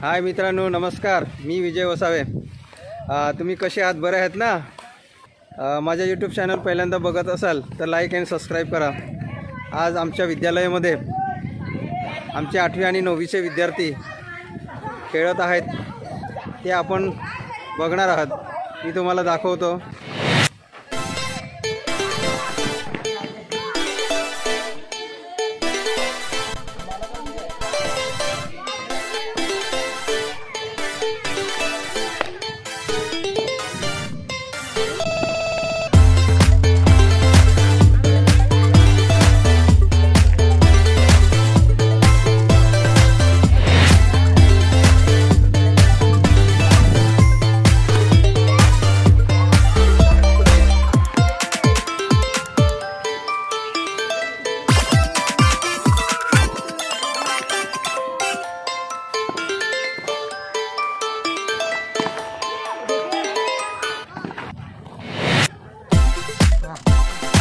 हाय मित्रांनो नमस्कार. मी विजय वसावे. तुम्ही कसे आहात? बरे आहेत ना? माझ्या यूट्यूब चॅनल पहिल्यांदा बघत असाल तर लाईक अँड सबस्क्राईब करा. आज आमच्या विद्यालयामध्ये आमचे आठवी आणि नववीचे विद्यार्थी खेळत आहेत. ते आपण बघणार आहात. मी तुम्हाला दाखवतो. Ha.